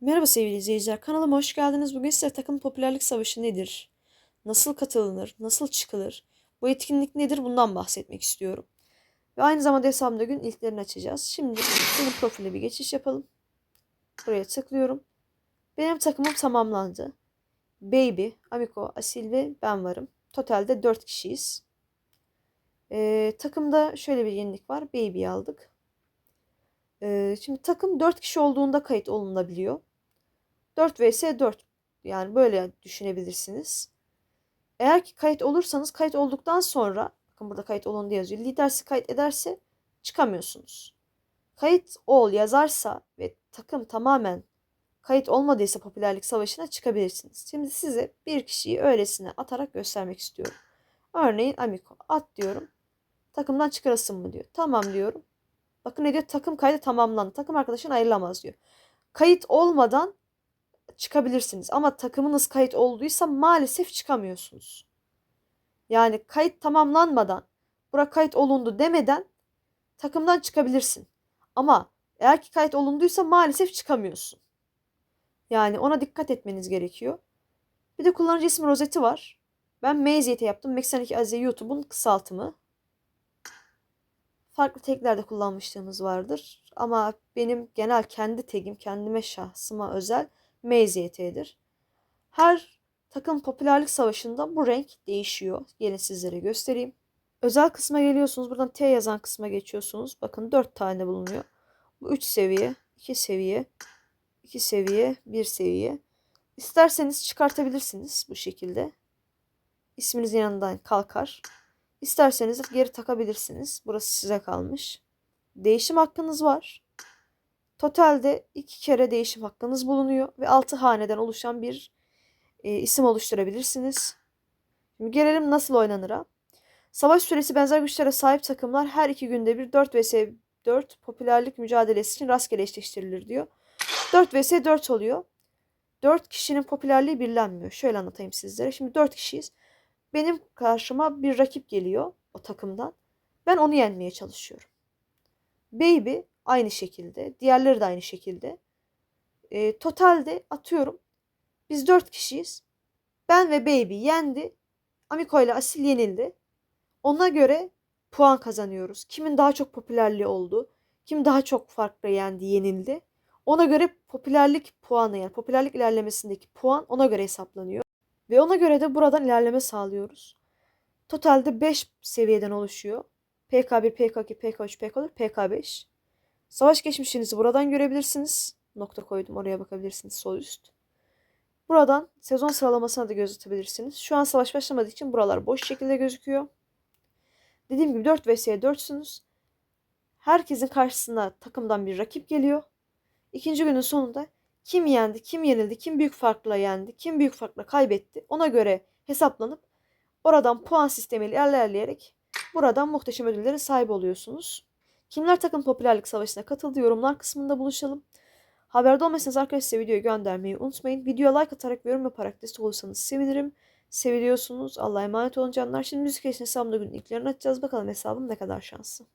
Merhaba sevgili izleyiciler. Kanalıma hoş geldiniz. Bugün size takım popülerlik savaşı nedir? Nasıl katılınır? Nasıl çıkılır? Bu etkinlik nedir? Bundan bahsetmek istiyorum. Ve aynı zamanda hesabımda gün ilklerini açacağız. Şimdi benim profile bir geçiş yapalım. Buraya tıklıyorum. Benim takımım tamamlandı. Baby, Amiko, Asil ve ben varım. Totalde 4 kişiyiz. Ee, takımda şöyle bir yenilik var. Baby'yi aldık. Ee, şimdi takım 4 kişi olduğunda kayıt olunabiliyor. 4 vs 4 yani böyle düşünebilirsiniz. Eğer ki kayıt olursanız kayıt olduktan sonra bakın burada kayıt olun diye yazıyor. Lider sizi kayıt ederse çıkamıyorsunuz. Kayıt ol yazarsa ve takım tamamen kayıt olmadıysa popülerlik savaşına çıkabilirsiniz. Şimdi size bir kişiyi öylesine atarak göstermek istiyorum. Örneğin Amiko at diyorum. Takımdan çıkarasın mı diyor. Tamam diyorum. Bakın ne diyor? Takım kaydı tamamlandı. Takım arkadaşın ayrılamaz diyor. Kayıt olmadan çıkabilirsiniz. Ama takımınız kayıt olduysa maalesef çıkamıyorsunuz. Yani kayıt tamamlanmadan, bura kayıt olundu demeden takımdan çıkabilirsin. Ama eğer ki kayıt olunduysa maalesef çıkamıyorsun. Yani ona dikkat etmeniz gerekiyor. Bir de kullanıcı ismi rozeti var. Ben Meziyete yaptım. Meksanik Azize YouTube'un kısaltımı. Farklı taglerde kullanmışlığımız vardır. Ama benim genel kendi tagim, kendime şahsıma özel MZT'dir. Her takım popülerlik savaşında bu renk değişiyor. Gelin sizlere göstereyim. Özel kısma geliyorsunuz. Buradan T yazan kısma geçiyorsunuz. Bakın 4 tane bulunuyor. Bu 3 seviye, 2 seviye, 2 seviye, 1 seviye. İsterseniz çıkartabilirsiniz bu şekilde. İsminizin yanından kalkar. İsterseniz geri takabilirsiniz. Burası size kalmış. Değişim hakkınız var. Totalde iki kere değişim hakkınız bulunuyor ve altı haneden oluşan bir e, isim oluşturabilirsiniz. Şimdi gelelim nasıl oynanıra. Savaş süresi benzer güçlere sahip takımlar her iki günde bir 4 vs 4 popülerlik mücadelesi için rastgele eşleştirilir diyor. 4 vs 4 oluyor. 4 kişinin popülerliği birlenmiyor. Şöyle anlatayım sizlere. Şimdi 4 kişiyiz. Benim karşıma bir rakip geliyor o takımdan. Ben onu yenmeye çalışıyorum. Baby aynı şekilde. Diğerleri de aynı şekilde. E, totalde atıyorum. Biz dört kişiyiz. Ben ve Baby yendi. Amiko ile Asil yenildi. Ona göre puan kazanıyoruz. Kimin daha çok popülerliği oldu. Kim daha çok farklı yendi, yenildi. Ona göre popülerlik puanı yani popülerlik ilerlemesindeki puan ona göre hesaplanıyor. Ve ona göre de buradan ilerleme sağlıyoruz. Totalde 5 seviyeden oluşuyor. PK1, PK2, PK3, PK4, PK5. Savaş geçmişinizi buradan görebilirsiniz. Nokta koydum oraya bakabilirsiniz sol üst. Buradan sezon sıralamasına da göz atabilirsiniz. Şu an savaş başlamadığı için buralar boş şekilde gözüküyor. Dediğim gibi 4 vs 4'sünüz. Herkesin karşısına takımdan bir rakip geliyor. İkinci günün sonunda kim yendi, kim yenildi, kim büyük farkla yendi, kim büyük farkla kaybetti ona göre hesaplanıp oradan puan sistemiyle ilerleyerek buradan muhteşem ödüllerin sahibi oluyorsunuz. Kimler takım popülerlik savaşına katıldı yorumlar kısmında buluşalım. Haberde olmasanız arkadaşlar videoyu göndermeyi unutmayın. Videoya like atarak yorum yaparak destek olursanız sevinirim. Seviliyorsunuz. Allah'a emanet olun canlar. Şimdi müzik için hesabımda günün ilklerini açacağız. Bakalım hesabım ne kadar şanslı.